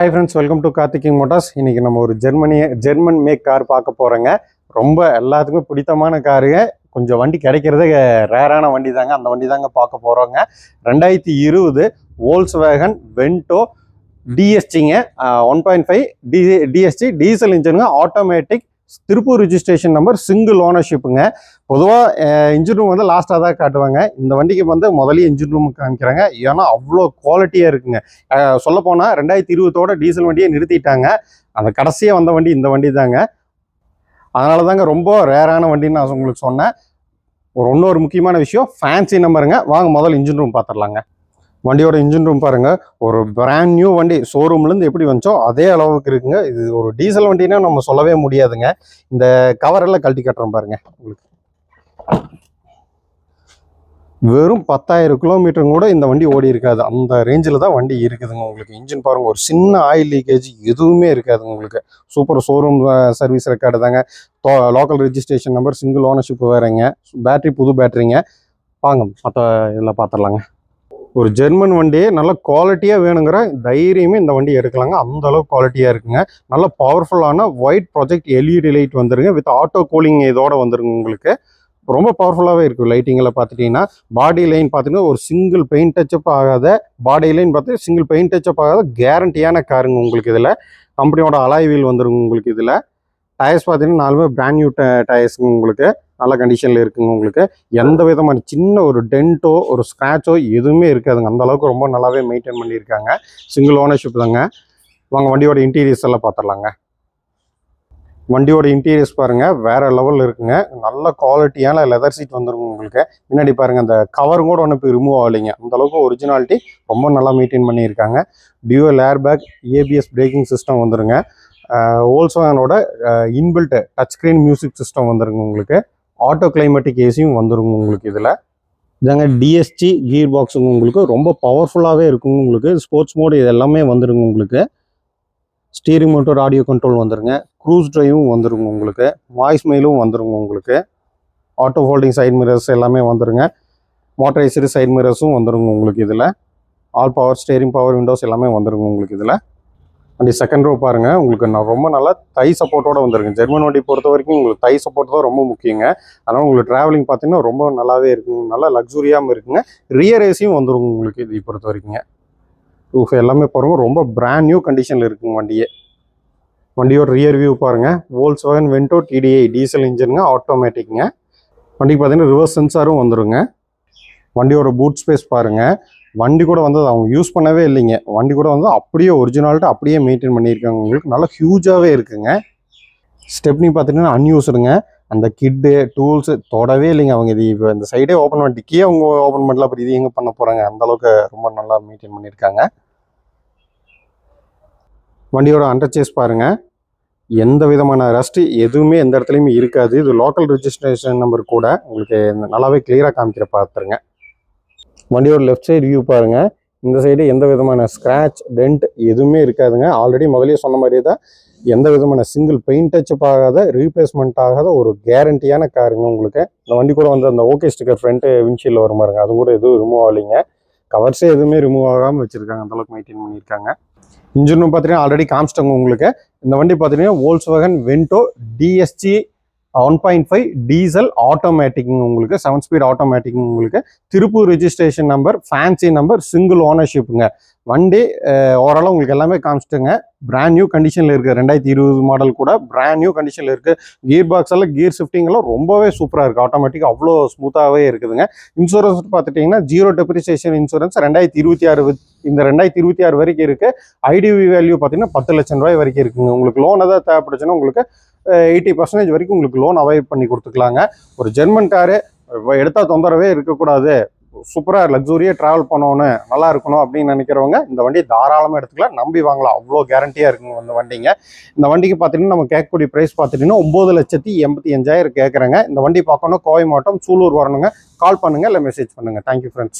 Hi friends welcome to கார்த்திகிங் motors இன்னைக்கு நம்ம ஒரு ஜெர்மனிய ஜெர்மன் மேக் கார் பார்க்க போகிறோங்க ரொம்ப எல்லாத்துக்குமே பிடித்தமான காருங்க கொஞ்சம் வண்டி கிடைக்கிறதே ரேரான வண்டி தாங்க அந்த வண்டி தாங்க பார்க்க போகிறோங்க ரெண்டாயிரத்தி இருபது ஓல்ஸ் வேகன் வென்டோ டிஎஸ்டிங்க one point five D DST diesel இன்ஜினுங்க automatic Tiruppur registration number single ஓனர்ஷிப்புங்க பொதுவாக இன்ஜின் ரூம் வந்து லாஸ்ட்டாக தான் காட்டுவாங்க. இந்த வண்டிக்கு வந்து முதலே இன்ஜின் ரூம் காமிக்கிறாங்க. ஏன்னா அவ்வளோ குவாலிட்டியாக இருக்குங்க. சொல்லப்போனால் ரெண்டாயிரத்தி இருபத்தோட டீசல் வண்டியை நிறுத்திட்டாங்க. அந்த கடைசியாக வந்த வண்டி இந்த வண்டி தாங்க. அதனால தாங்க ரொம்ப ரேரான வண்டின்னு நான் உங்களுக்கு சொன்னேன். ஒரு இன்னொரு முக்கியமான விஷயம் ஃபேன்சி நம்பருங்க வாங்க முதல்ல இன்ஜின் ரூம் பார்த்துடலாங்க வண்டியோட இன்ஜின் ரூம் பாருங்கள் ஒரு பிராண்ட் நியூ வண்டி ஷோரூம்லேருந்து எப்படி வந்துச்சோ அதே அளவுக்கு இருக்குங்க. இது ஒரு டீசல் வண்டினா நம்ம சொல்லவே முடியாதுங்க. இந்த கவரெல்லாம் கழட்டி கட்டுறோம் பாருங்கள் உங்களுக்கு வெறும் பத்தாயிரம் கிலோமீட்டர் கூட இந்த வண்டி ஓடி இருக்காது. அந்த ரேஞ்சில் தான் வண்டி இருக்குதுங்க உங்களுக்கு. இன்ஜின் பாருங்க ஒரு சின்ன ஆயில் லீக்கேஜ் எதுவுமே இருக்காதுங்க உங்களுக்கு. சூப்பர் ஷோரூம் சர்வீஸ் ரெக்கார்டு தாங்க. Local registration number single ownership வேறுங்க. Battery புது பேட்டரிங்க வாங்க மற்ற இதில் பார்த்துடலாங்க. ஒரு ஜெர்மன் வண்டியே நல்ல குவாலிட்டியாக வேணுங்கிற தைரியமே இந்த வண்டி எடுக்கலாங்க. அந்த அளவுக்கு குவாலிட்டியாக இருக்குங்க. நல்ல பவர்ஃபுல்லான ஒயிட் ப்ராஜெக்ட் எல்இடி லைட் வந்துருங்க. வித் ஆட்டோ கூலிங் இதோட வந்துருங்க உங்களுக்கு. ரொம்ப பவர்ஃபுல்லாகவே இருக்கும் லைட்டிங்கில் பார்த்துட்டிங்கன்னா பாடி லைன் பார்த்தீங்கன்னா ஒரு சிங்கிள் பெயிண்ட் டச்சப் ஆகாத பாடி லைன் பார்த்து சிங்கிள் பெயிண்ட் டச்சப் ஆகாத கேரண்டியான காருங்க உங்களுக்கு இதில். கம்பெனியோட அலாய் வீல் வந்துருங்க உங்களுக்கு இதில். டயர்ஸ் பார்த்தீங்கன்னா நாலுமே பிராண்ட் நியூ டயர்ஸுங்க உங்களுக்கு. நல்ல கண்டிஷனில் இருக்குங்க உங்களுக்கு. எந்த விதமான சின்ன ஒரு டென்ட்டோ ஒரு ஸ்க்ராச்சோ எதுவுமே இருக்காதுங்க. அந்த அளவுக்கு ரொம்ப நல்லாவே மெயின்டைன் பண்ணியிருக்காங்க. சிங்கிள் ஓனர்ஷிப் தாங்க. வாங்க வண்டியோட இன்டீரியர்ஸ் எல்லாம் பார்த்துடலாங்க வண்டியோட இன்டீரியர்ஸ் பாருங்க வேறு லெவலில் இருக்குங்க. நல்ல குவாலிட்டியான லெதர் சீட் வந்துருங்க உங்களுக்கு. முன்னாடி பாருங்க அந்த கவரும் கூட ஒன்று போய் ரிமூவ் ஆகலைங்க. அந்த அளவுக்கு ஒரிஜினாலிட்டி ரொம்ப நல்லா மெயின்டைன் பண்ணியிருக்காங்க. Dual air bag ABS braking system வந்துருங்க. ஓல்சோனோட inbuilt touch screen music system வந்துருங்க உங்களுக்கு. ஆட்டோ கிளைமேட்டிக் ஏசியும் வந்துருங்க உங்களுக்கு இதில். இதாங்க டிஎஸ்டி கீர் பாக்ஸுங்க உங்களுக்கு ரொம்ப பவர்ஃபுல்லாகவே இருக்குங்க உங்களுக்கு. ஸ்போர்ட்ஸ் மோடு இது எல்லாமே வந்துருங்க உங்களுக்கு. ஸ்டீரிங் மோட்டர் ஆடியோ கண்ட்ரோல் வந்துருங்க. க்ரூஸ் ட்ரைவும் வந்துருங்க உங்களுக்கு. வாய்ஸ் மெயிலும் வந்துருங்க உங்களுக்கு. ஆட்டோ ஃபோல்டிங் சைட் மிரர்ஸ் எல்லாமே வந்துருங்க. மோட்டரைஸ்டு சைட் மிரர்ஸும் வந்துருங்க உங்களுக்கு இதில். All power steering power windows எல்லாமே வந்துருங்க உங்களுக்கு இதில். வண்டி செகண்ட் ரோ பாருங்க. உங்களுக்கு நான் ரொம்ப நல்லா தை சப்போர்ட்டோட வந்திருக்கு ஜெர்மன் வண்டி பொறுத்த வரைக்கும் உங்களுக்கு தை சப்போர்ட் தான் ரொம்ப முக்கியங்க. அதனால் உங்களுக்கு டிராவலிங் பார்த்தீங்கன்னா ரொம்ப நல்லாவே இருக்குங்க. நல்லா லக்ஸுரியாகவும் இருக்குங்க. ரியர் ஏசியும் வந்துருங்க உங்களுக்கு இது பொறுத்த வரைக்குங்க. ரூஃப் எல்லாமே பாருங்க. ரொம்ப பிராண்ட் நியூ கண்டிஷனில் இருக்குங்க வண்டியே. வண்டியோட ரியர் வியூ பாருங்கள் Volkswagen Vento TDI diesel இன்ஜினுங்க ஆட்டோமேட்டிக்குங்க வண்டிக்கு பார்த்தீங்கன்னா ரிவர்ஸ் சென்சாரும் வந்துருங்க. வண்டியோட பூட் ஸ்பேஸ் பாருங்க. வண்டி கூட வந்து அவங்க யூஸ் பண்ணவே இல்லைங்க. வண்டி கூட வந்து அப்படியே ஒரிஜினாலிட்டி அப்படியே மெயின்டைன் பண்ணியிருக்காங்க. உங்களுக்கு நல்லா ஹியூஜாகவே இருக்குங்க. ஸ்டெப்னி பார்த்துட்டீங்கன்னா அன்யூஸ்டுங்க அந்த கிட்டு டூல்ஸு தொடவே இல்லைங்க அவங்க. இது இப்போ இந்த சைடே ஓப்பன் பண்ணி டிக்கியே அவங்க ஓப்பன் பண்ணல அப்புறம் இது எங்கே பண்ண போகிறாங்க அந்தளவுக்கு ரொம்ப நல்லா மெயின்டைன் பண்ணியிருக்காங்க. வண்டியோட அண்டர்ச்சேஸ் பாருங்க. எந்த விதமான ரஸ்ட்டு எதுவுமே எந்த இடத்துலையுமே இருக்காது. இது லோக்கல் ரிஜிஸ்ட்ரேஷன் நம்பர் கூட உங்களுக்கு நல்லாவே கிளியராக காமிக்கிற பார்த்துருங்க வண்டியோட லெஃப்ட் சைடு வியூ பாருங்க. இந்த சைடு எந்த விதமான ஸ்க்ராட்ச் டென்ட் எதுவுமே இருக்காதுங்க. ஆல்ரெடி முதலே சொன்ன மாதிரியே தான் எந்த விதமான சிங்கிள் பெயிண்ட் டச்சப் ஆகாத ரீப்ளேஸ்மெண்ட் ஆகாத ஒரு கேரண்டியான காருங்க உங்களுக்கு. இந்த வண்டி கூட வந்து அந்த ஓகே ஸ்டிக்கர் ஃப்ரண்ட்டு விண்ட்ஷீல்டில் வரும் பாருங்க. அது கூட எதுவும் ரிமூவ் ஆகலைங்க. கவர்ஸே எதுவுமே ரிமூவ் ஆகாமல் வச்சிருக்காங்க. அந்தளவுக்கு மெயின்டைன் பண்ணியிருக்காங்க. இன்ஜினும் பார்த்தீங்கன்னா ஆல்ரெடி காமிச்சிட்டாங்க உங்களுக்கு. இந்த வண்டி பார்த்தீங்கன்னா வோல்ஸ் வேகன் வென்டோ டிஎஸ்டி ஒன் பாயிண்ட் ஃபைவ் டீசல் ஆட்டோமேட்டிக்குங்க உங்களுக்கு செவன் ஸ்பீட் ஆட்டோமேட்டிக்குங்க உங்களுக்கு Tiruppur registration number fancy number single ஓனர்ஷிப்புங்க வண்டி ஓரளவு உங்களுக்கு எல்லாமே காமிச்சிட்டுங்க. பிராண்ட் நியூ கண்டிஷனில் இருக்குது ரெண்டாயிரத்தி இருபது மாடல் கூட பிராண்ட் நியூ கண்டிஷனில் இருக்குது கியர் பாக்ஸ் எல்லாம் கியர் ஷிஃப்டிங்கெல்லாம் ரொம்பவே சூப்பராக இருக்குது ஆட்டோமேட்டிக்காக அவ்வளோ ஸ்மூத்தாகவே இருக்குதுங்க. இன்சூரன்ஸ் பார்த்துட்டிங்கன்னா ஜீரோ டெப்ரிசியேஷன் இன்சூரன்ஸ் ரெண்டாயிரத்தி இருபத்தி ஆறு இந்த ரெண்டாயிரத்தி இருபத்தி ஆறு வரைக்கும் இருக்குது ஐடிவி வேல்யூ பார்த்தீங்கன்னா பத்து லட்சம் ரூபாய் வரைக்கும் இருக்குங்க. உங்களுக்கு லோன் எதாவது தேவைப்படுச்சுன்னா உங்களுக்கு எயிட்டி பர்சன்டேஜ் வரைக்கும் உங்களுக்கு லோன் அவைட் பண்ணி கொடுத்துக்கலாங்க. ஒரு ஜெர்மன் காரு எடுத்தால் தொந்தரவே இருக்கக்கூடாது. சூப்பராக லக்ஸூரியாக ட்ராவல் பண்ணணும் நல்லா இருக்கணும் அப்படின்னு நினைக்கிறவங்க இந்த வண்டி தாராளமாக எடுத்துக்கலாம். நம்பி வாங்கலாம். அவ்வளோ கேரண்டியாக இருக்குங்க இந்த வண்டிங்க. இந்த வண்டிக்கு பார்த்தீங்கன்னா நம்ம கேட்கக்கூடிய ப்ரைஸ் பார்த்துட்டிங்கன்னா ஒம்பது லட்சத்தி எண்பத்தி அஞ்சாயிரம் கேட்குறேங்க. இந்த வண்டி பார்க்கணும். கோவை மாவட்டம் சூலூர் வரணுங்க. கால் பண்ணுங்கள் இல்லை மெசேஜ் பண்ணுங்கள் தேங்க்யூ ஃப்ரெண்ட்ஸ்